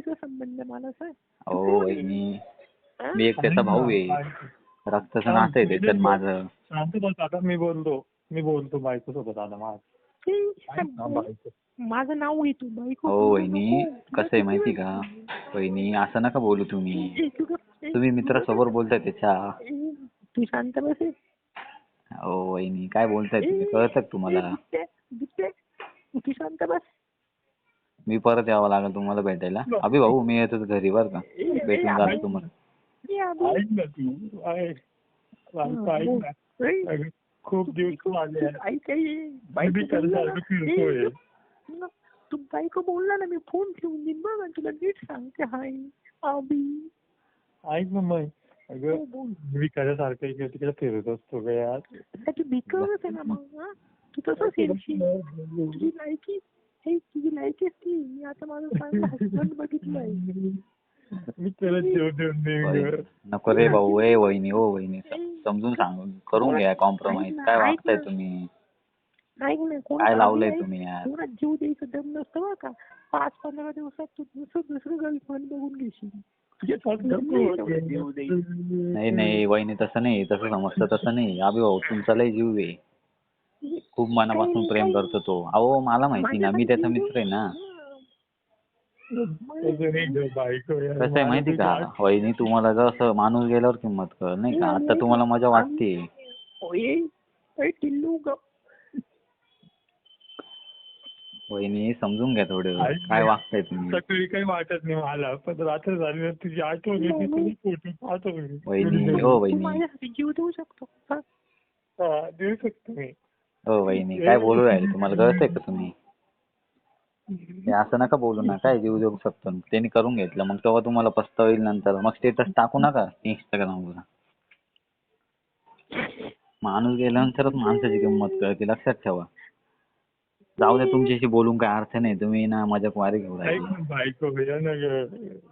बायको संबंध मला सांग अहो वहिनी हा? मी एक त्याचा भाऊ आहे. रक्ताचं नातं आहे त्याच्यात माझं. शांत बस आता मी बोलतो. मी बोलतो बायको सोबत आता माझ. माझं नाव आहे तू बायको हो वहिनी. कसं आहे माहिती का? वहिनी असं नका बोलू तुम्ही. तुम्ही मित्रासमोर बोलताय त्याच्या. तू शांत बस. हो वहिनी काय बोलताय तुम्ही? कळतं का तुम्हाला? तू शांत बस. मी परत यावं लागेल तुम्हाला भेटायला. अभि भाऊ मी येतो घरी बरं का? भेटून जातो तुम्हाला. तू. खूप दिवस आले बोलला ना. तू बायको बोलला मी फोन ठेवून देईन बघ तुला. नीट सांगते हाय अबी ऐक ना मग. हो, अगं इकडे तिकडे फिरत असतो का यार. त्याची भिकच आहे ना मग हा? तू तसंच येशील. तुझी लायकी तुझी लायकी असती मी आता माझं चांगलं हसबंड बघितलंय. मी त्याला जेव देऊन देईन वहिनी, गं. नको रे भाऊ ए वहिनी हो वहिनी. समजून सांग. करून घ्या कॉम्प्रोमाइज काय वागताय तुम्ही? नाही ना कोण काय लावलंय तुम्ही यार? जीव द्यायचं दम नसतं बरं का? पाच पंधरा दिवसात तू दुसरं दुसरं गर्लफ्रेंड बघून घेशील. द्यायचं. नाही नाही वहिनी तसं नाही. तसं समजतं तसं नाही. अभि भाऊ तुमचा लय जीव आहे. खूप मनापासून प्रेम करतो तो. अहो मला माहिती ना मी त्याचा मित्र आहे ना. कसं आहे माहिती का? वहिनी तुम्हाला जसं माणूस गेल्यावर किंमत कळ नाही का? आता तुम्हाला मजा वाटते. वहिनी समजून घ्या थोडं. काय. वागताय तुम्ही? सकाळी काही वाटत नाही मला पण रात्र झाली ना तुझी आठवण येते तुझी फोटो पाहतो मी. वहिनी हो वहिनी. जीव देऊ शकतो? हा, देऊ शकतो मी. हो वहिनी काय बोलू राहिले? तुम्हाला कळतंय का तुम्ही? हे असं नका बोलू ना काय जीव देऊ शकतो? त्यांनी करून घेतलं मग तेव्हा तुम्हाला पस्ताव येईल नंतर. मग स्टेटस टाकू नका इंस्टाग्रामला माणूस गेल्यानंतरच माणसाची किंमत कळते लक्षात ठेवा. जाऊ द्या तुमच्याशी बोलून काय अर्थ नाही तुम्ही ना मजाक वारी घेऊ राहिले. ना बायको.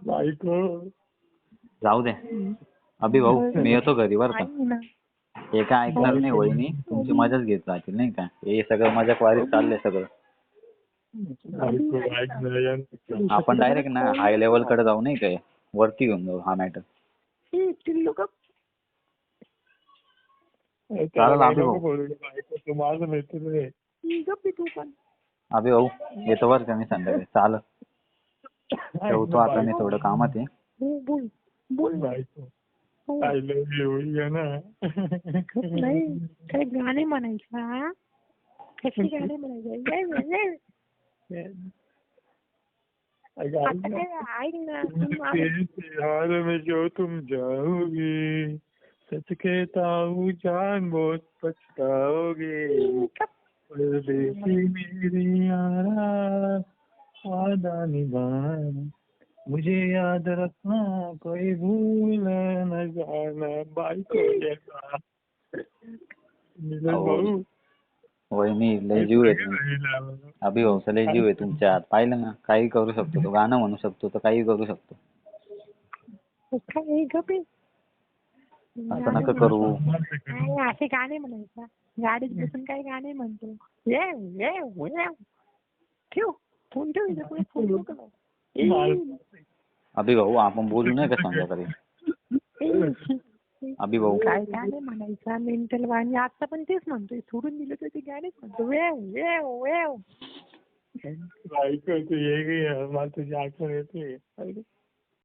बायको. जाऊ द्या अभि भाऊ मी येतो घरी बरं का? हे काय ऐकणार नाही वहिनी तुमची मजाच घेत राहतील नाही का? हे सगळं मजाक वारीत चाललंय सगळं. आपण डायरेक्ट ना हाय लेवलकडे जाऊ नाही काय वरती घेऊन जाऊ हा मॅटर अभि भाऊ येतो बरं का मी संध्याकाळी? चालत ठेवतो आता मी. थोडं कामात आहे. आय लव्ह यू या ना नाही काय गाणे म्हणायचं हा? कसे गाणे म्हणायचे? में जो तुम जाओगी सच कहता हूँ जान बहुत पछताओगे. परदेसी मेरी यारा वादा निभाना। मुझे याद रखना कोई भूल न जाना बायको भाऊ वहिनी लय जीव आहे. अभि लय जीव आहे तुमच्यात पाहिलं ना काही करू शकतो तो गाणं म्हणू शकतो तर काही करू शकतो. असं नका करू। असे गाणे म्हणायचं. गाडीत बसून काय गाणे म्हणतो. ये ये ये. ठेव. फोन ठेव इथं फोन. ए, अभि भाऊ आपण बोलू नाही का संध्याकाळी. अभि भाऊ काय गाणे म्हणायचा मेंटल वाणी आता पण तेच म्हणतोय सोडून दिलं तर ते गाणेच म्हणतो. Wave wave wave. बायको तू ये गे मला तुझी आठवण येते.